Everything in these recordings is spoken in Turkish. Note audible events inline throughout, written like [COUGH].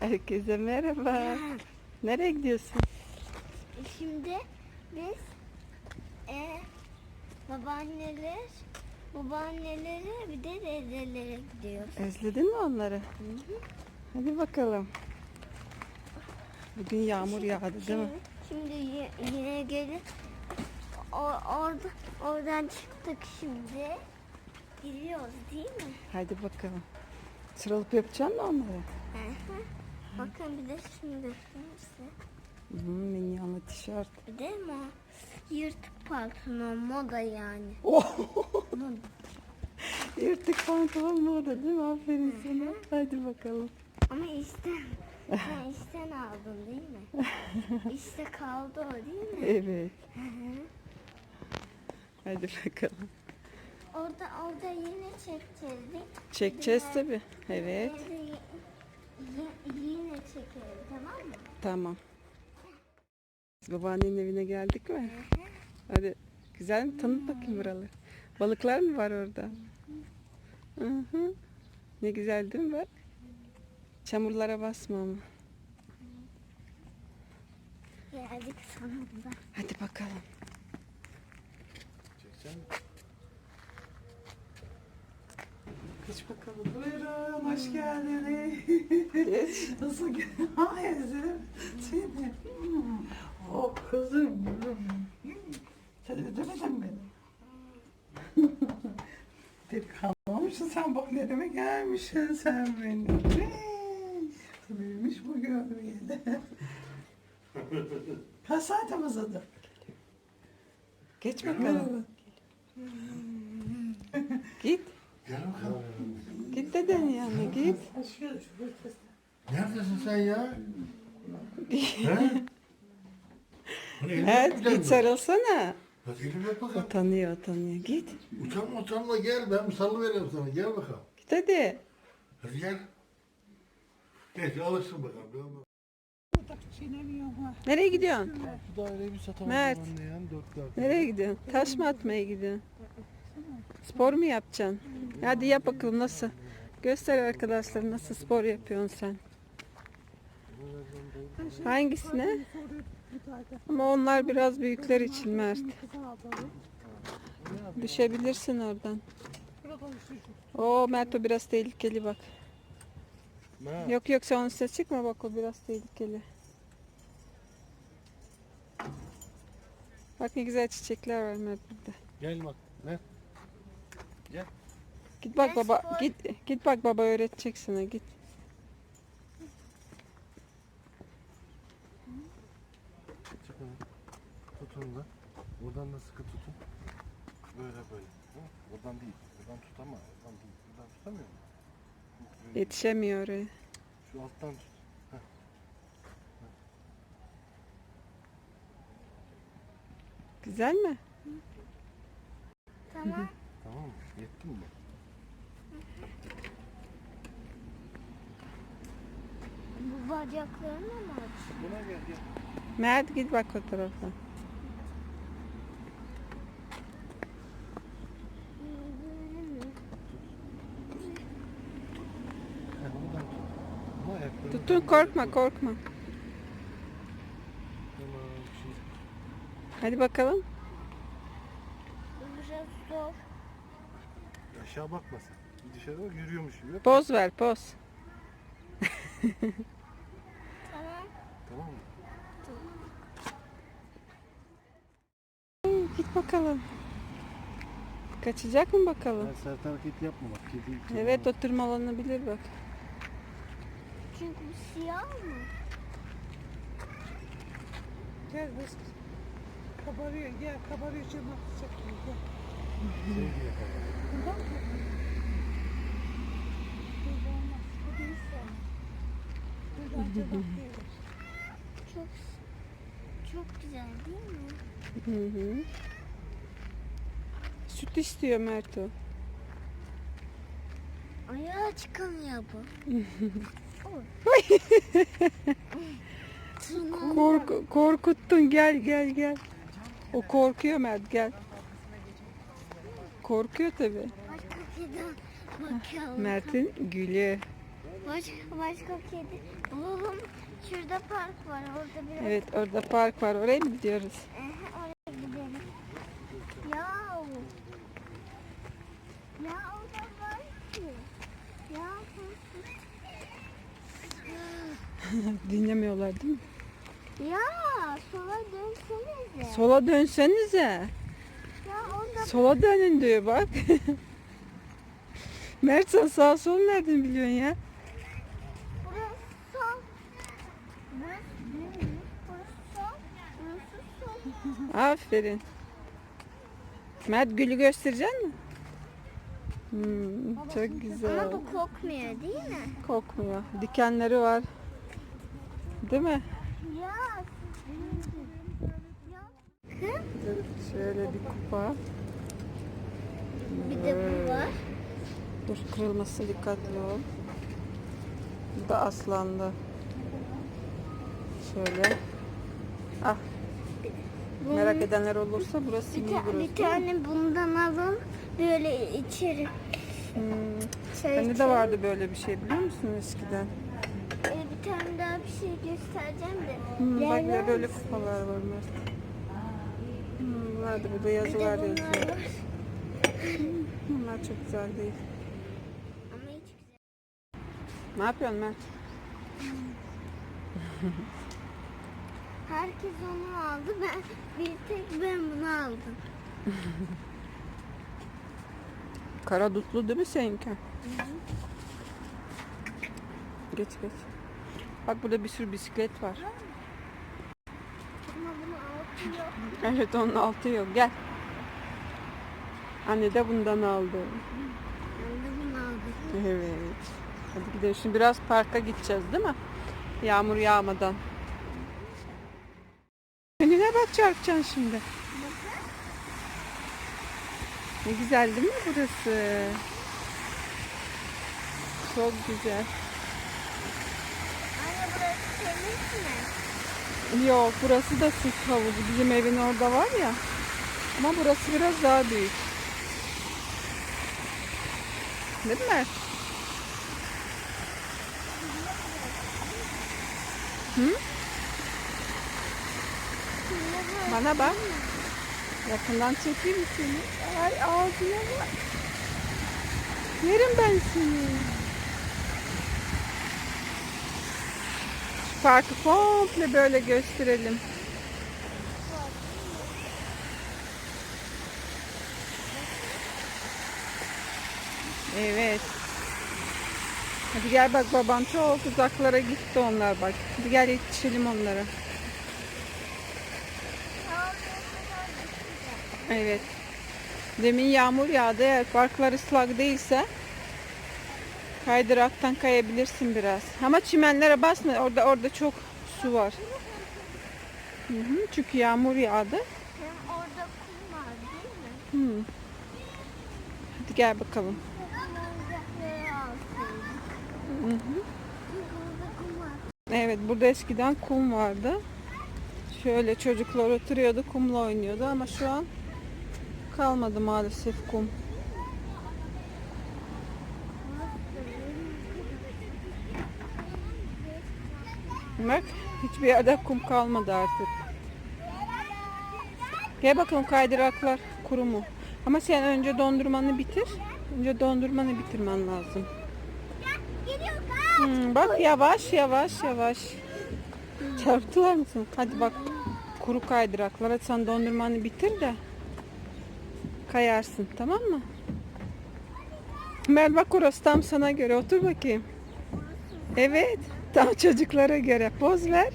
Herkese merhaba. Nereye gidiyorsun? Şimdi biz e, babaanneler, babaannelere bir de dedelere gidiyoruz. Özledin mi onları? Hadi bakalım. Bugün yağmur yağdı değil mi? Şimdi, şimdi y- yine gelip orada oradan çıktık şimdi. Gidiyoruz değil mi? Hadi bakalım. Sıralıp yapacaksın mı onları? Hı hı. Bakın bir de şimdi size. Hmm, minyonlu tişört. Bir de mi? Yırtık pantolon moda yani. [LAUGHS] Oh! Moda. Yırtık pantolon mu orada değil mi? Aferin sana. Hadi bakalım. Ama işten, sen [LAUGHS] işten aldın değil mi? [LAUGHS] İşte kaldı o değil mi? Evet. Hı hı. Hadi bakalım. Orada orada yine çekeceğiz? Çekeceğiz tabii. Evet. Evde tamam. Biz babaannenin evine geldik mi? Hadi güzel mi? Tanıt bakayım buraları. Balıklar mı var orada? Hı hı. Ne güzel değil mi bak? Çamurlara basma ama. Geldik sonunda. Hadi bakalım. Geç bakalım. Buyurun, hoş geldiniz. [LAUGHS] Nasıl gel? Ay özledim seni. Hmm. Oh kızım. Hmm. Sen özlemedin beni. [LAUGHS] Delikanlı olmuşsun sen bak nereme gelmişsin sen benim. Büyümüş bu görmeyeli. [LAUGHS] Kaç saate uzadı? Geç bakalım. Git. Gel bakalım. Git dedenin yanına git. Şöyle şöyle test. Neredesin sen ya? [LAUGHS] He? Hani elini Evet git misin? sarılsana. Hadi elini öp bakalım. Utanıyor utanıyor. Git. Utanma utanma gel ben bir sallı vereyim sana. Gel bakalım. Git hadi. Hadi gel. Neyse alışsın bakalım. Devam et. Nereye gidiyorsun? Bu daireyi bir satalım Mert. anne yani dörtler. Nereye gidiyorsun? Taş mı atmaya gidiyorsun? Spor mu yapacaksın? Hadi yap bakalım nasıl? Göster arkadaşlar nasıl spor yapıyorsun sen. Hangisine? Ama onlar biraz büyükler için Mert. Düşebilirsin oradan. Oo Mert o biraz tehlikeli bak. Yok yok sen onun üstüne çıkma bak o biraz tehlikeli. Bak ne güzel çiçekler var Mert burada. Gel bak. Git bak baba git git bak baba öğretecek sana git. Çıkın. Tutun da. Buradan da sıkı tutun. Böyle böyle. Buradan değil. Buradan tut ama. Buradan değil. Buradan tutamıyor? Böyle. Yetişemiyor oraya. Şu alttan tut. Güzel mi? Tamam. Tamam mı? Yetti mi? Bu bacaklarını mı aç? Buna gel gel. Mert git bak o tarafa. Tutun korkma korkma. Şimdi Hadi bakalım. Bu biraz zor. Aşağı bakma sen. Bir dışarı bak yürüyormuş gibi. Poz ver poz. Tamam. Tamam mı? Git bakalım. Kaçacak mı bakalım? Ben sert hareket yapma bak. Kedi, kedi Evet o tırmalanabilir bak. Çünkü bu siyah mı? Gel biz. Kabarıyor gel kabarıyor canım atacak. Gel. Sevgi Çok çok güzel değil mi? Hı hı. Süt istiyor Mert o. Ayağa çıkamıyor bu. [LAUGHS] Kork korkuttun gel gel gel. O korkuyor Mert gel. Korkuyor tabi. Mert'in gülü. Başka, başka kedi bulalım. Şurada park var. Orada biraz Evet orada park var. Oraya mı gidiyoruz? Aha, oraya gidelim. Ya. Ya orada var ki. Ya. [LAUGHS] Dinlemiyorlar değil mi? Ya sola dönsenize. Sola dönsenize. Ya orada Sola dönün diyor bak. [LAUGHS] Mert sen sağ sol nereden biliyorsun ya? burası sol. Burası düz. Burası sol. Burası sol. Aferin. Mert gülü gösterecek mi? Hmm, çok güzel. Ama bu kokmuyor değil mi? Kokmuyor. Dikenleri var. Değil mi? Ya. Şöyle bir kupa. Bir de bu var. Dur kırılmasın dikkatli ol. Bu da aslanlı. Şöyle. Ah. Merak edenler olursa burası Bir, iyi ta- burası. bir tane bundan alın. Böyle içeri. Hmm. Şey Bende de vardı böyle bir şey biliyor musun eskiden? Ee, bir tane daha bir şey göstereceğim de. Hmm, bak Yerler böyle kupalar var Mert. Hmm, bunlar da burada yazılar yazıyor. Bunlar çok güzel değil. Ne yapıyorsun Mert? Herkes onu aldı. Ben bir tek ben bunu aldım. Kara dutlu değil mi seninki? Geç geç. Bak burada bir sürü bisiklet var. Ama bunu altı yok. Evet onun altı yok. Gel. Anne de bundan aldı. Ben de bunu aldım. Evet. Hadi gidelim. Şimdi biraz parka gideceğiz değil mi? Yağmur yağmadan. Önüne bak çarpacaksın şimdi. Ne güzel değil mi burası? Çok güzel. Anne burası temiz mi? Yok burası da süs havuzu. Bizim evin orada var ya. Ama burası biraz daha büyük. Değil mi Mert? Hı? Bana bak. Yakından çekeyim seni? Ay ağzına bak. Yerim ben seni. Şu parkı komple böyle gösterelim. Evet. Hadi gel bak baban çok uzaklara gitti onlar bak. Hadi gel yetişelim onlara. Evet. Demin yağmur yağdı. Eğer parklar ıslak değilse kaydıraktan kayabilirsin biraz. Ama çimenlere basma. Orada orada çok su var. Hı hı, çünkü yağmur yağdı. Hem orada kum var değil mi? Hı. Hadi gel bakalım. Evet burada eskiden kum vardı. Şöyle çocuklar oturuyordu kumla oynuyordu ama şu an kalmadı maalesef kum. Bak hiçbir yerde kum kalmadı artık. Gel bakalım kaydıraklar kuru mu? Ama sen önce dondurmanı bitir. Önce dondurmanı bitirmen lazım. Hmm, bak yavaş yavaş yavaş. Çarptılar mısın? Hadi bak kuru kaydıraklar. Hadi sen dondurmanı bitir de kayarsın tamam mı? Mel bak tam sana göre. Otur bakayım. Evet. Tam çocuklara göre. Poz ver.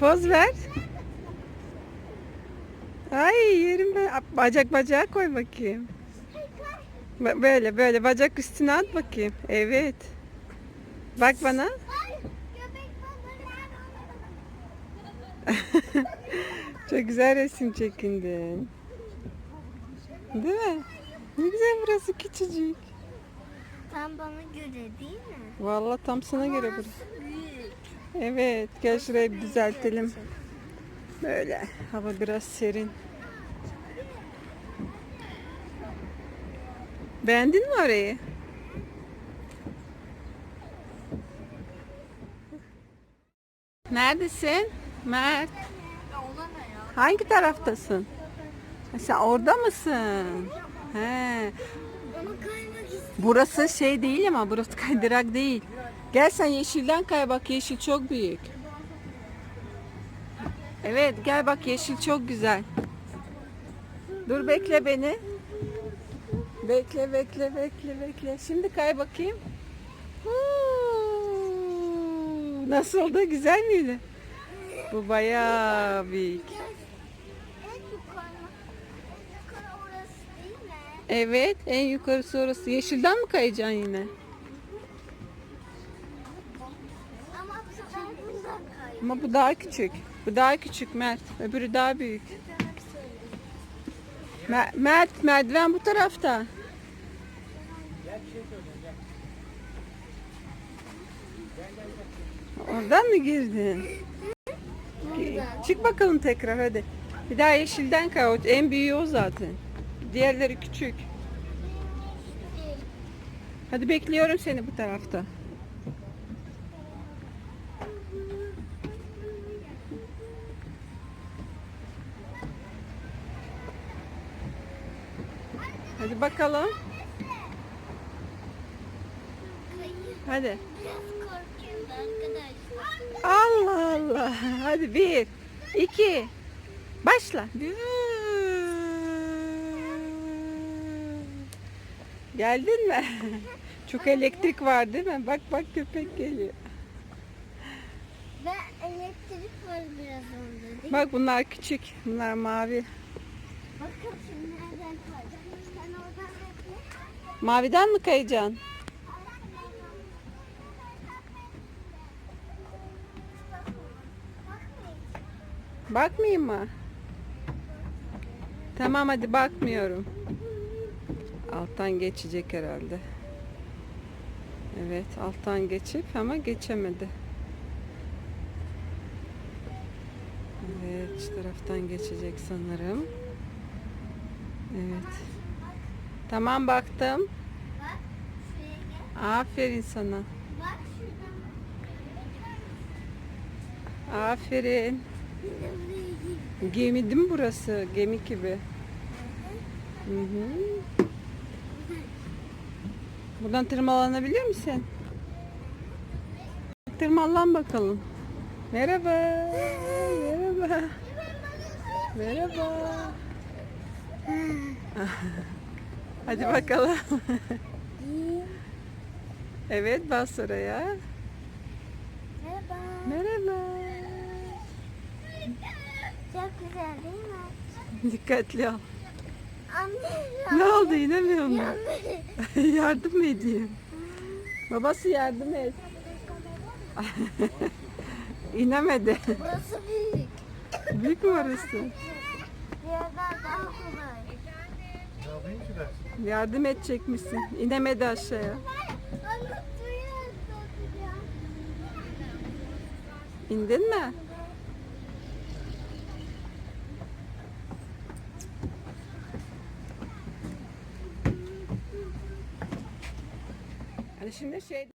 Poz ver. Ay yerim ben. Bacak bacağı koy bakayım. Böyle böyle bacak üstüne at bakayım. Evet. Bak bana. [LAUGHS] Çok güzel resim çekindin. Değil mi? Ne güzel burası küçücük. Tam bana göre değil mi? Vallahi tam sana göre burası. Burası büyük. Evet, gel şurayı bir düzeltelim. Böyle hava biraz serin. Beğendin mi orayı? Neredesin? Mert. Hangi taraftasın? Sen orada mısın? He. Burası şey değil ama burası kaydırak değil. Gel sen yeşilden kay bak yeşil çok büyük. Evet gel bak yeşil çok güzel. Dur bekle beni. Bekle bekle bekle bekle. Şimdi kay bakayım. Huu, Nasıldı güzel miydi? Bu bayağı büyük. Evet en yukarısı orası. Yeşilden mi kayacaksın yine? Ama bu daha küçük. Bu daha küçük Mert. Öbürü daha büyük. Mer- Mert merdiven bu tarafta. Oradan mı girdin? Çık bakalım tekrar hadi. Bir daha yeşilden kay. En büyüğü o zaten. Diğerleri küçük. Hadi bekliyorum seni bu tarafta. Hadi bakalım. Hadi. Allah Allah. Hadi bir, iki, başla. Geldin mi? [LAUGHS] Çok elektrik var değil mi? Bak bak köpek geliyor. Ve elektrik var biraz mi? Bak bunlar küçük. Bunlar mavi. Bakın şimdi nereden kayacak? Sen oradan bekle. Maviden mi kayacaksın? Bakmayayım mı? Tamam hadi bakmıyorum. Alttan geçecek herhalde. Evet alttan geçip ama geçemedi. Evet şu taraftan geçecek sanırım. Evet. Tamam baktım. Aferin sana. Aferin. Bir de buraya gir. Gemi değil mi burası? Gemi gibi. Hı hı. Buradan tırmalanabilir misin? Tırmalan bakalım. Merhaba. Merhaba. Merhaba. [LAUGHS] Hadi bakalım. [LAUGHS] evet bas oraya. Merhaba. Merhaba. Çok güzel değil mi? Dikkatli ol. Anne. Ne oldu inemiyor? Anne. [LAUGHS] yardım mı edeyim? Babası yardım et. [LAUGHS] İnemedi. Burası büyük. Büyük mü orası? Yardım edecekmişsin. İnemedi aşağıya. İndin mi? Hadi şimdi şey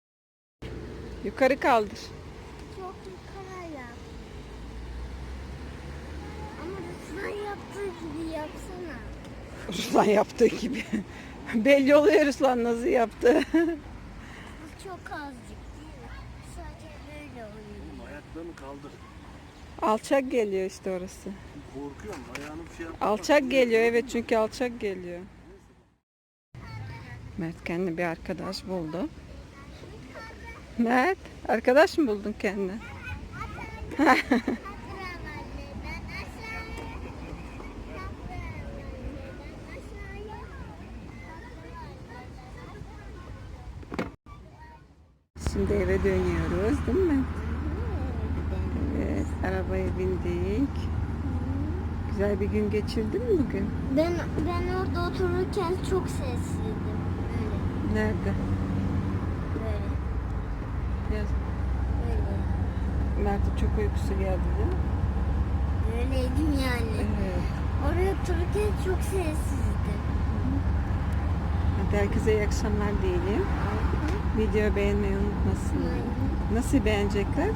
yukarı kaldır. Çok yukarı yap. Ama Ruslan yaptığı gibi yapsana. Ruslan yaptığı gibi. [LAUGHS] Belli oluyor Ruslan nasıl yaptı. Bu çok azıcık değil mi? Sadece böyle oluyor. Ayaklarını kaldır. alçak geliyor işte orası. Korkuyorum ayağını bir şey yap. Alçak geliyor evet çünkü alçak geliyor. Mert kendi bir arkadaş buldu. Mert arkadaş mı buldun kendine? [LAUGHS] Şimdi eve dönüyoruz değil mi? Evet arabaya bindik. Güzel bir gün geçirdin mi bugün? Ben ben orada otururken çok sessizdim. Nerede? böyle, Yaz. böyle. Mert'in çok uykusu geldi değil mi? Böyleydim yani. Evet. Oraya otururken çok sessizdim. Hadi herkese iyi akşamlar diyelim. Videoyu beğenmeyi unutmasınlar. Nasıl beğenecekler?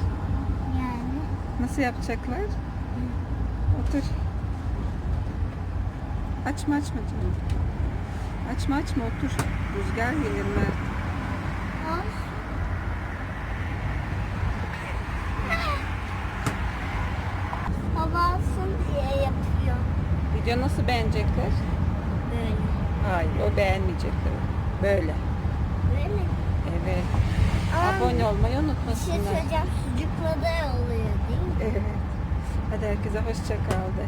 Yani Nasıl yapacaklar? Otur. Açma açma canım. Açma açma otur. Rüzgar gelir Mert. Hava alsın diye yapıyor. Video nasıl beğenecekler? Böyle. Hayır o beğenmeyecekler. Böyle. Böyle mi? Evet. Aa, Abone olmayı Bir şey unutmasınlar. söyleyeceğim. Sucukla da oluyor değil mi? Evet. Hadi herkese hoşça kal de.